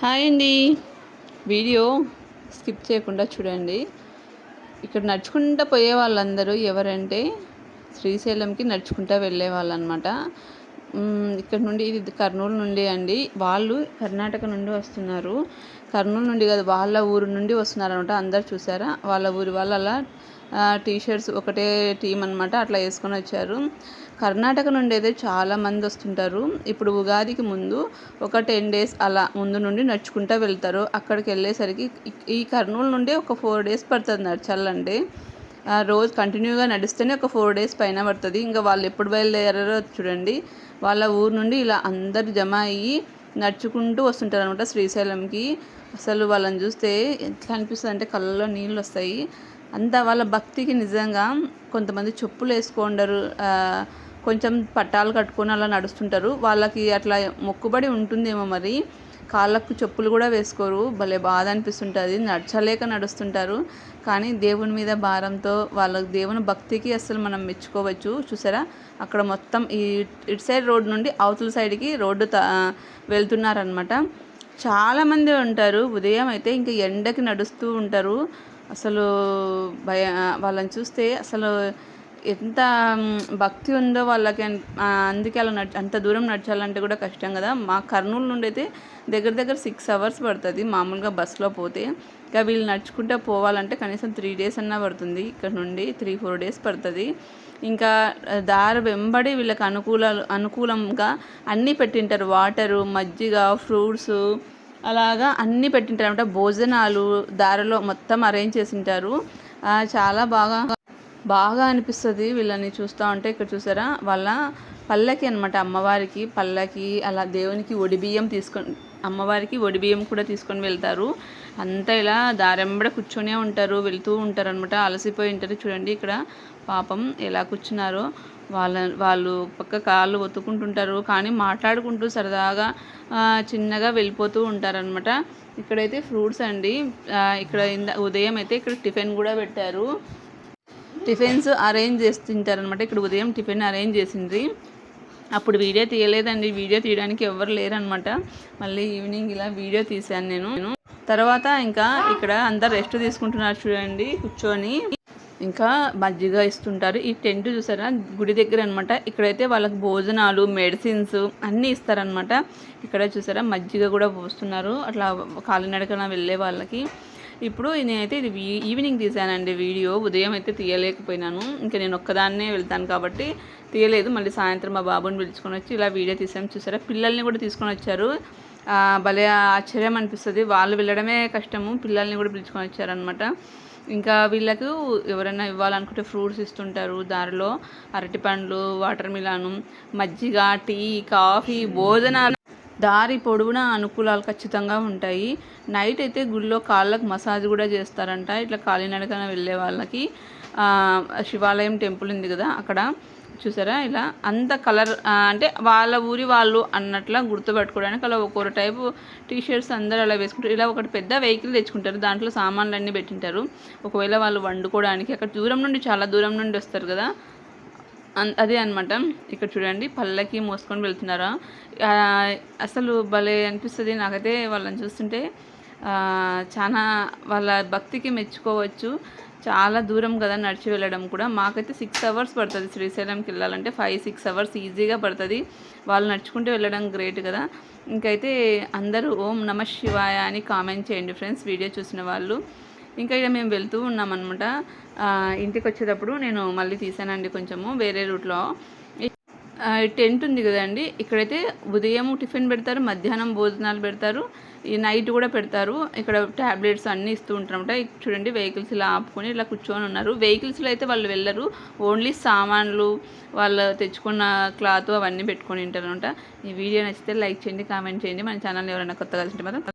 Hi అండి. Video skip చేయకుండా చూడండి. ఇక్కడ నడుచుకుంటూ పోయే వాళ్ళందరూ ఎవరంటే శ్రీశైలంకి నడుచుకుంటూ వెళ్ళే వాళ్ళు అనమాట ఇక్కడ నుండి ఇది కర్నూలు నుండి అండి. వాళ్ళు కర్ణాటక నుండి వస్తున్నారు. కర్నూలు నుండి కాదు వాళ్ళ ఊరు నుండి వస్తున్నారు అనమాట అందరు చూసారా? వాళ్ళ ఊరి వాళ్ళ అలా టీ షర్ట్స్ ఒకటే టీం అనమాట అట్లా వేసుకొని వచ్చారు. కర్ణాటక నుండి అయితే చాలామంది వస్తుంటారు. ఇప్పుడు ఉగాదికి ముందు ఒక టెన్ డేస్ అలా ముందు నుండి నడుచుకుంటూ వెళ్తారు. అక్కడికి వెళ్ళేసరికి ఈ కర్నూలు నుండి ఒక ఫోర్ డేస్ పడుతుంది నడచాలంటే. రోజు కంటిన్యూగా నడిస్తేనే ఒక ఫోర్ డేస్ పైన పడుతుంది. ఇంకా వాళ్ళు ఎప్పుడు బయలుదేరారో చూడండి. వాళ్ళ ఊరు నుండి ఇలా అందరు జమ అయ్యి నడుచుకుంటూ వస్తుంటారు అనమాట శ్రీశైలంకి. అసలు వాళ్ళని చూస్తే ఎట్లా అనిపిస్తుంది అంటే కళ్ళలో నీళ్ళు వస్తాయి. అంత వాళ్ళ భక్తికి నిజంగా కొంతమంది చెప్పులు వేసుకోండరు కొంచెం పట్టాలు కట్టుకొని అలా నడుస్తుంటారు. వాళ్ళకి అట్లా మొక్కుబడి ఉంటుందేమో మరి. కాళ్ళకు చెప్పులు కూడా వేసుకోరు. భలే బాధ అనిపిస్తుంటుంది. నడచలేక నడుస్తుంటారు. కానీ దేవుని మీద భారంతో వాళ్ళ దేవుని భక్తికి అసలు మనం మెచ్చుకోవచ్చు. చూసారా? అక్కడ మొత్తం ఈ ఇటు సైడ్ రోడ్ నుండి అవతల సైడ్కి రోడ్డు వెళ్తున్నారనమాట చాలామంది ఉంటారు. ఉదయం అయితే ఇంకా ఎండకి నడుస్తూ ఉంటారు. అసలు భయ వాళ్ళని చూస్తే అసలు ఎంత భక్తి ఉందో వాళ్ళకి అందుకే అలా నడ్ అంత దూరం నడచాలంటే కూడా కష్టం కదా. మా కర్నూలు నుండి అయితే దగ్గర దగ్గర సిక్స్ అవర్స్ పడుతుంది. మామూలుగా బస్సులో పోతే. ఇంకా వీళ్ళు నడుచుకుంటే పోవాలంటే కనీసం త్రీ డేస్ అన్నా పడుతుంది. ఇక్కడ నుండి త్రీ ఫోర్ డేస్ పడుతుంది. ఇంకా దారి వెంబడి వీళ్ళకి అనుకూలాలు అనుకూలంగా అన్నీ పెట్టింటారు. వాటరు మజ్జిగ ఫ్రూట్స్ అలాగా అన్నీ పెట్టింటారు అనమాట భోజనాలు దారిలో మొత్తం అరేంజ్ చేసింటారు. చాలా బాగా బాగా అనిపిస్తుంది వీళ్ళని చూస్తూ ఉంటే. ఇక్కడ చూసారా? వాళ్ళ పల్లకి అనమాట అమ్మవారికి పల్లకి అలా దేవునికి ఒడిబియ్యం తీసుకొని అమ్మవారికి ఒడిబియ్యం కూడా తీసుకొని వెళ్తారు. అంతా ఇలా దారెంబడ కూర్చొనే ఉంటారు వెళ్తూ ఉంటారు అనమాట అలసిపోయి ఉంటారు చూడండి ఇక్కడ. పాపం ఎలా కూర్చున్నారో. వాళ్ళ వాళ్ళు పక్క కాళ్ళు ఒత్తుకుంటుంటారు కానీ మాట్లాడుకుంటూ సరదాగా చిన్నగా వెళ్ళిపోతూ ఉంటారనమాట ఇక్కడైతే ఫ్రూట్స్ అండి. ఇక్కడ ఉదయం అయితే ఇక్కడ టిఫిన్ కూడా పెట్టారు. టిఫిన్స్ అరేంజ్ చేసి తింటారనమాట ఇక్కడ ఉదయం టిఫిన్ అరేంజ్ చేసింది అప్పుడు వీడియో తీయలేదండి. వీడియో తీయడానికి ఎవరు లేరనమాట. మళ్ళీ ఈవినింగ్ ఇలా వీడియో తీశాను నేను. తర్వాత ఇంకా ఇక్కడ అందరు రెస్ట్ తీసుకుంటున్నారు చూడండి కూర్చొని. ఇంకా మజ్జిగ ఇస్తుంటారు. ఈ టెంట్ చూసారా? గుడి దగ్గర అనమాట. ఇక్కడైతే వాళ్ళకి భోజనాలు మెడిసిన్స్ అన్నీ ఇస్తారనమాట. ఇక్కడ చూసారా? మజ్జిగ కూడా పోస్తున్నారు. అట్లా కాలినడకన వెళ్ళే వాళ్ళకి. ఇప్పుడు నేనైతే ఇది ఈవినింగ్ తీసానండి వీడియో. ఉదయం అయితే తీయలేకపోయినాను. ఇంకా నేను ఒక్కదాన్నే వెళ్తాను కాబట్టి తీయలేదు. మళ్ళీ సాయంత్రం మా బాబుని పిలుచుకొని వచ్చి ఇలా వీడియో తీసాము చూసారా? పిల్లల్ని కూడా తీసుకొని వచ్చారు. భలే ఆశ్చర్యం అనిపిస్తుంది. వాళ్ళు వెళ్ళడమే కష్టము. పిల్లల్ని కూడా పిలుచుకొని వచ్చారనమాట ఇంకా వీళ్ళకు ఎవరైనా ఇవ్వాలనుకుంటే ఫ్రూట్స్ ఇస్తుంటారు దారిలో. అరటిపండ్లు వాటర్ మిలాను మజ్జిగ టీ కాఫీ భోజనాలు దారి పొడవునా అనుకూలాలు ఖచ్చితంగా ఉంటాయి. నైట్ అయితే గుళ్ళో కాళ్ళకు మసాజ్ కూడా చేస్తారంట. ఇట్లా కాలినడకన వెళ్ళే వాళ్ళకి శివాలయం టెంపుల్ ఉంది కదా అక్కడ. చూసారా ఇలా? అంత కలర్ అంటే వాళ్ళ ఊరి వాళ్ళు అన్నట్లా గుర్తుపెట్టుకోవడానికి అలా ఒక్కొక్క టైపు టీ షర్ట్స్ అందరు అలా వేసుకుంటారు. ఇలా ఒకటి పెద్ద వెహికల్ తెచ్చుకుంటారు. దాంట్లో సామాన్లు అన్నీ పెట్టింటారు. ఒకవేళ వాళ్ళు వండుకోవడానికి అక్కడ దూరం నుండి చాలా దూరం నుండి వస్తారు కదా. అదే అనమాట ఇక్కడ చూడండి పల్లకి మోసుకొని వెళ్తున్నారా. అసలు భలే అనిపిస్తుంది. నాకైతే వాళ్ళని చూస్తుంటే చాలా వాళ్ళ భక్తికి మెచ్చుకోవచ్చు. చాలా దూరం కదా నడిచి వెళ్ళడం కూడా. మాకైతే సిక్స్ అవర్స్ పడుతుంది శ్రీశైలంకి వెళ్ళాలంటే. ఫైవ్ సిక్స్ అవర్స్ ఈజీగా పడుతుంది. వాళ్ళు నడుచుకుంటూ వెళ్ళడం గ్రేట్ కదా. ఇంకైతే అందరూ ఓం నమ శివాయ అని కామెంట్ చేయండి ఫ్రెండ్స్ వీడియో చూసిన వాళ్ళు. ఇంకా ఇక్కడ మేము వెళ్తూ ఉన్నామన్నమాట. ఇంటికి వచ్చేటప్పుడు నేను మళ్ళీ తీసానండి కొంచెము వేరే రూట్లో. టెంట్ ఉంది కదండి ఇక్కడైతే ఉదయం టిఫిన్ పెడతారు మధ్యాహ్నం భోజనాలు పెడతారు ఈ నైట్ కూడా పెడతారు. ఇక్కడ ట్యాబ్లెట్స్ అన్నీ ఇస్తూ ఉంటారన్నమాట. చూడండి వెహికల్స్ ఇలా ఆపుకొని ఇలా కూర్చొని ఉన్నారు. వెహికల్స్లో అయితే వాళ్ళు వెళ్ళరు ఓన్లీ సామాన్లు వాళ్ళు తెచ్చుకున్న క్లాత్ అవన్నీ పెట్టుకొని ఉంటారనమాట ఈ వీడియో నచ్చితే లైక్ చేయండి కామెంట్ చేయండి. మన ఛానల్ ఎవరైనా కొత్తగా కలిసి మాత్రం